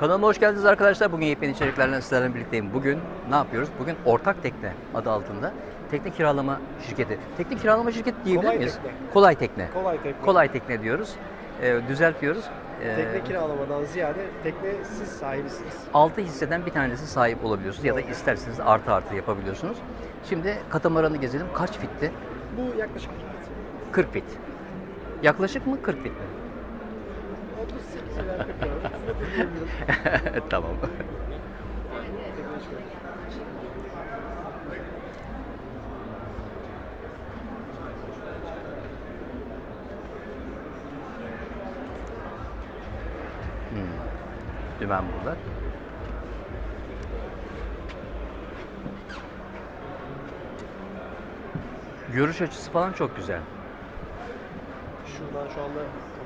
Kanalıma hoş geldiniz arkadaşlar. Bugün yepyeni içeriklerle sizlerle birlikteyim. Bugün ne yapıyoruz? Bugün Ortak Tekne adı altında tekne kiralama şirketi. Tekne kiralama şirketi diyebilir Kolay miyiz? Tekne. Kolay Tekne. Kolay tekne. Kolay Tekne diyoruz. Ee, düzeltiyoruz. Ee, Tekne kiralamadan ziyade tekne siz sahibisiniz. 6 hisseden bir tanesi sahip olabiliyorsunuz ya da isterseniz artı artı yapabiliyorsunuz. Şimdi katamaranı gezelim. Kaç fitti? Bu yaklaşık 40 fit. Yaklaşık mı 40 fit mi? 38 ila 40 arası. Size de diyebilirim. tamam. Şöyle. Dümen burada. Görüş açısı falan çok güzel. Şuradan şu anda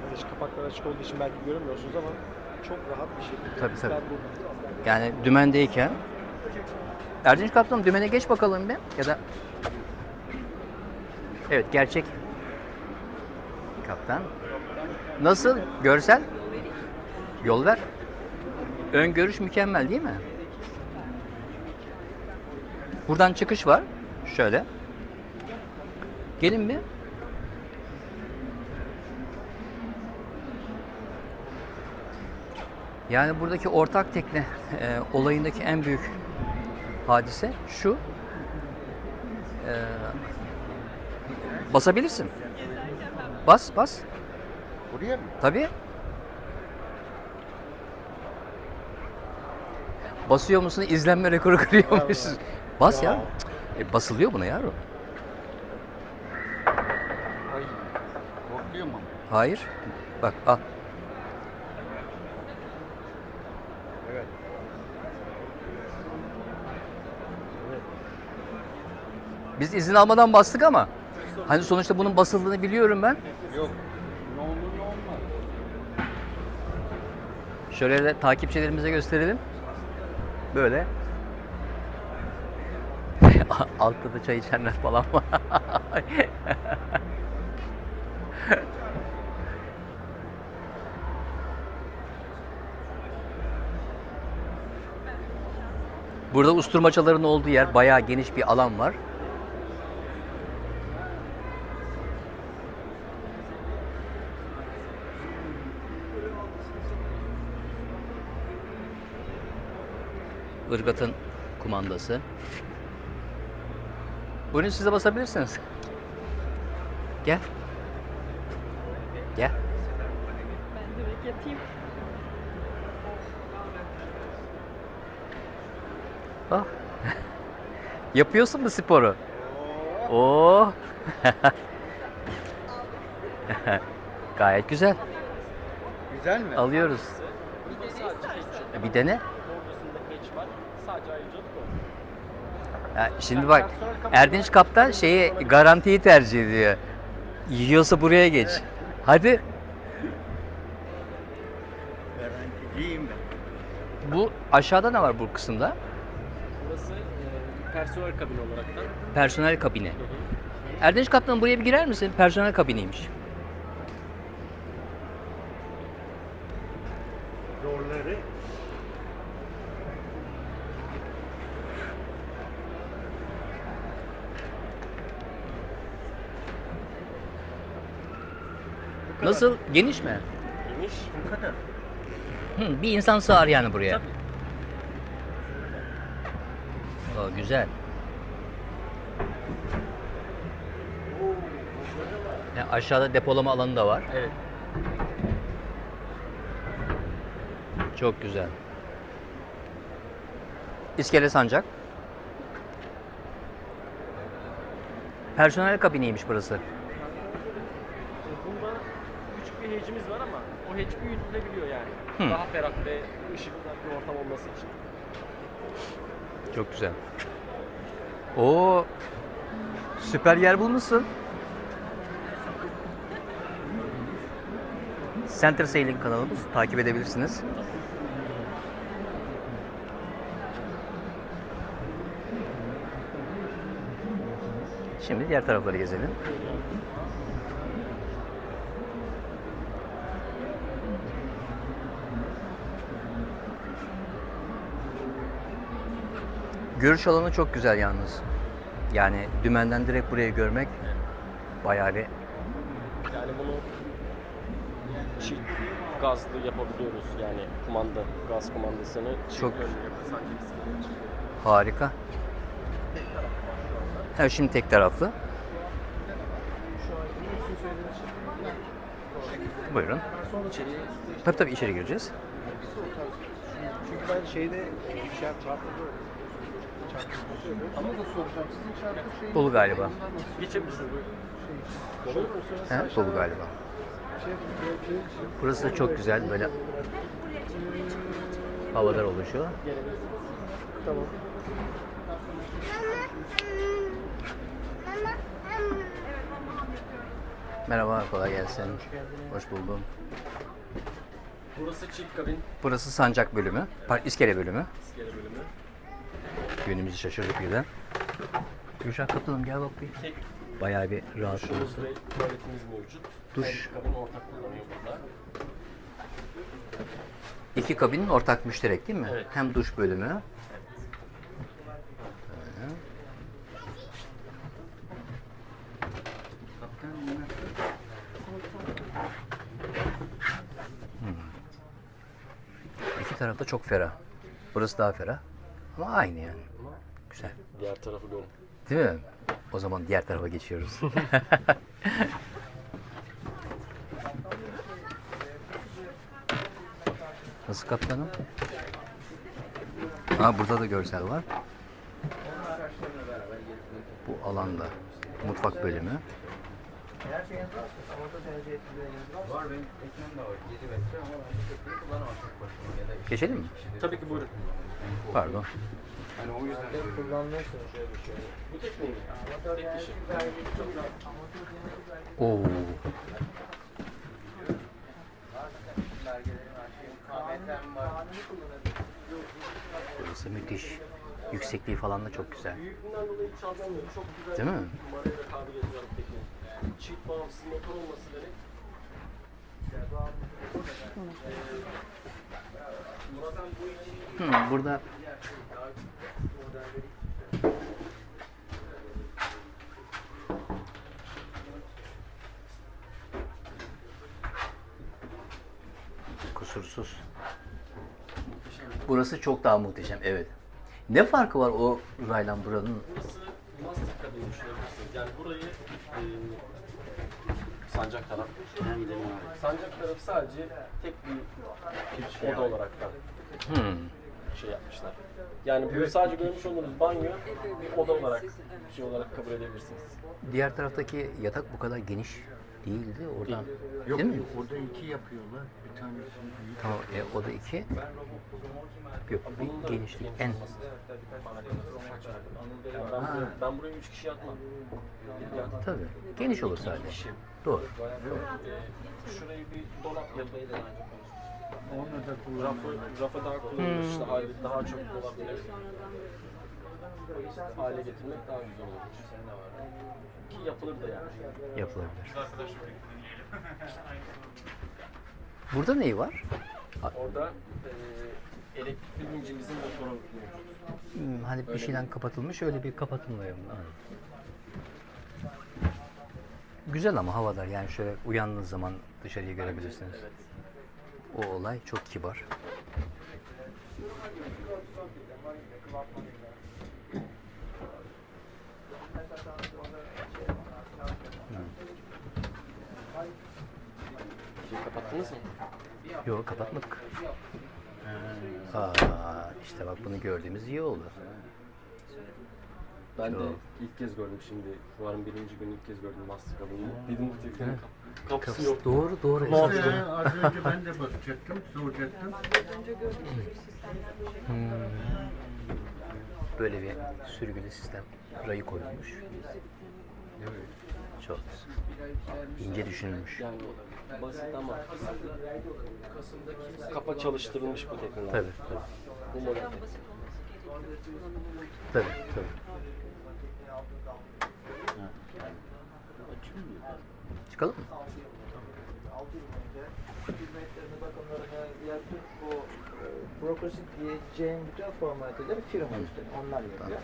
kapanış kapaklar açık olduğu için belki göremiyorsunuz ama çok rahat bir şekilde. Tabii, tabii. Yani dümendeyken. Erdinç Kaptan dümene geç bakalım bir. Ya da Evet gerçek kaptan. Nasıl? Görsel? Yol ver. Ön görüş mükemmel değil mi? Buradan çıkış var. Şöyle. Gelin bir. Yani buradaki ortak tekne e, olayındaki en büyük hadise şu. E, basabilirsin. Bas, bas. Buraya mı? Tabii. Basıyor musun? İzlenme rekoru kırıyormuşsun. Bas ya. E, basılıyor buna yavrum. Hayır. Bak al. Biz izin almadan bastık ama hani sonuçta bunun basıldığını biliyorum ben. Yok. Ne olur ne olmaz. Şöyle de takipçilerimize gösterelim. Böyle. Altta da çay içenler falan var. Burada usturmaçaların olduğu yer bayağı geniş bir alan var. Irgat'ın kumandası. Buyurun siz de basabilirsiniz. Gel. Gel. Ben direkt yatayım. Ah. Yapıyorsun mu sporu? Oo. Gayet güzel. Güzel mi? Alıyoruz. Bir dene. Ya şimdi bak Erdinç Kaptan şeyi garantiyi tercih ediyor. Yiyorsa buraya geç. Hadi. Ben. Bu aşağıda ne var bu kısımda? Burası e, personel kabini olaraktan. Personel kabini. Erdinç Kaptan buraya bir girer misin? Personel kabiniymiş. Zorları Nasıl? Geniş mi? Geniş. bu kadar. Hı, bir insan sığar yani buraya. Tabii. O, güzel. Ya aşağıda depolama alanı da var. Evet. Çok güzel. İskele sancak. Personel kabiniymiş burası. Bir hecimiz var ama o hec büyütülebiliyor yani. Hı. Daha ferah ve ışıklı bir ortam olması için. Çok güzel. Oo, süper yer bulmuşsun. Center Sailing kanalımız takip edebilirsiniz. Şimdi diğer tarafları gezelim. Görüş alanı çok güzel yalnız. Yani dümenden direkt burayı görmek bayağı bir Yani bunu çift gazlı yapabiliyoruz. Yani kumanda, gaz kumandasını çift Çok- yönlü yapabiliyoruz. harika. Evet şimdi tek taraflı. Buyurun. İçeriye Tabii tabii içeri gireceğiz. Çünkü ben şeyde şey. Çarptırıyorum. Dolu galiba. geçebilirsiniz. He, dolu galiba. Burası da çok güzel böyle havalar oluşuyor. Tamam. Merhaba, kolay gelsin. Hoş buldum. Burası çift kabin Burası sancak bölümü, par- iskele bölümü. iskele bölümü. Yönümüzü şaşırdık birden. Gülşah kaptanım gel bak bir. Tek Bayağı bir rahat duşumuz ve tuvaletimiz mevcut. Duş. Her kabin ortak kullanıyor burada. İki kabinin ortak müşterek değil mi? Evet. Hem duş bölümü. Böyle. Hmm. İki tarafta çok ferah. Burası daha ferah. Ama aynı yani. Güzel. Diğer tarafı görün. Değil mi? O zaman diğer tarafa geçiyoruz. Nasıl kaptanım? Ha burada da görsel var. Bu alanda mutfak bölümü. Var benim teknem de var. 7 metre ama ben bu tekneyi kullanamam tek başıma ya da Geçelim mi? Tabii ki buyurun. Pardon. Hani o yüzden Kullanmıyorsun. Bu tekneyi mi? Tek kişi. Oo. Burası müthiş. Yüksekliği falan da çok güzel. Büyüklüğünden dolayı hiç anlamıyorum. Çok güzel. Değil mi? Numarayla tabir ediyorum tekneyi. Çift bağımsız motor olması demek. Hı, burada Burası çok daha muhteşem, evet. Ne farkı var o rayla buranın? Burası master kabini düşünebilirsiniz. Yani burayı e, sancak taraf. Sancak tarafı sadece tek bir oda olarak da Hmm. şey yapmışlar. Yani bunu sadece görmüş olduğunuz banyo bir oda olarak şey olarak kabul edebilirsiniz. Diğer taraftaki yatak bu kadar geniş değildi oradan. Yok Değil mi? yok orada iki yapıyorlar. Bir tanesi büyük. Tamam, e, o da iki. Yok, bir da genişlik geniş en. Yani ben, buraya, üç kişi yatmam. Tabii. Geniş olur sadece. kişi. Doğru. Ee, şurayı bir dolap yapmayı da Onu da Rafı, kullanmıyorlar. rafı daha kullanılır işte ayrı, daha çok dolap bile hale getirmek daha güzel olur. Ki yapılır da yani. Yapılabilir. Burada neyi var? Orada e, elektrikli vincimizin motoru. Hmm, hani bir şeyden kapatılmış, öyle bir kapatılmıyor. Anladım. Güzel ama havadar yani şöyle uyandığınız zaman dışarıyı görebilirsiniz. Evet. O olay çok kibar. Şeyi kapattınız mı? Yok kapatmadık. Aa, işte bak bunu gördüğümüz iyi oldu. Ben de Çok. ilk kez gördüm şimdi. Fuarın birinci günü ilk kez gördüm master kabını. Dedim bu teknenin kap- kapısı yok. Doğru doğru. Doğru. Az önce ben de bakacaktım, soracaktım. Hmm. Böyle bir sürgülü sistem rayı koyulmuş. Evet. Çok ince düşünülmüş. Yani basit ama kafa çalıştırılmış bu tekneler. Tabii tabii. Bu modelde. Tabii tabii. Çıkalım mı? 6 yıl boyunca hizmetlerini, bakımlarını, diğer tüm bu e, brokership diyeceğim bütün formaliteleri firma üstleniyor. Onlar yapıyor.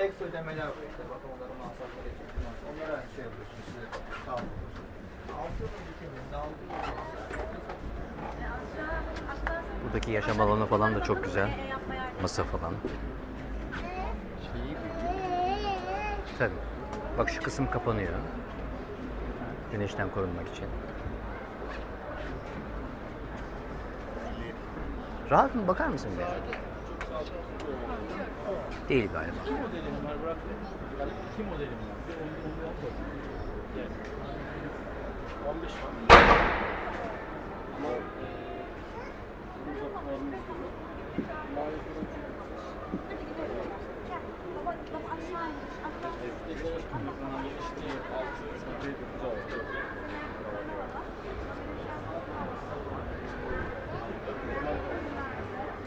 Ekstra ödemeler var işte bakımları, masrafları, ekipmanlar. Onlara şey yapıyorsunuz. Size sağlıyorsunuz. 6 yılın bitiminde 6 yıl Buradaki yaşam alanı falan da çok güzel. Masa falan. Tabii. Bak şu kısım kapanıyor. Güneşten korunmak için. Rahat mı? Bakar mısın bir? Değil galiba.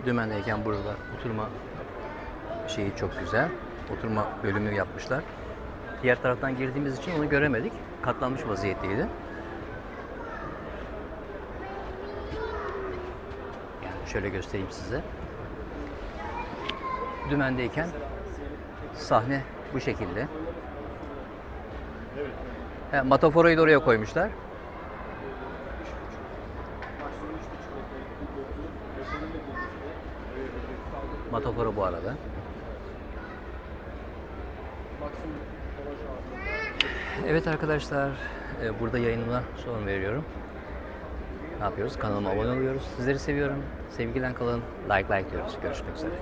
Dümendeyken burada oturma şeyi çok güzel. Oturma bölümü yapmışlar. Diğer taraftan girdiğimiz için onu göremedik. Katlanmış vaziyetteydi. Yani şöyle göstereyim size. Dümendeyken sahne bu şekilde. He, Mataforayı da oraya koymuşlar. Matafora bu arada. Evet arkadaşlar, e, burada yayınıma son veriyorum. Ne yapıyoruz? Kanalıma abone oluyoruz. Sizleri seviyorum. Sevgiyle kalın. Like like diyoruz. Görüşmek üzere.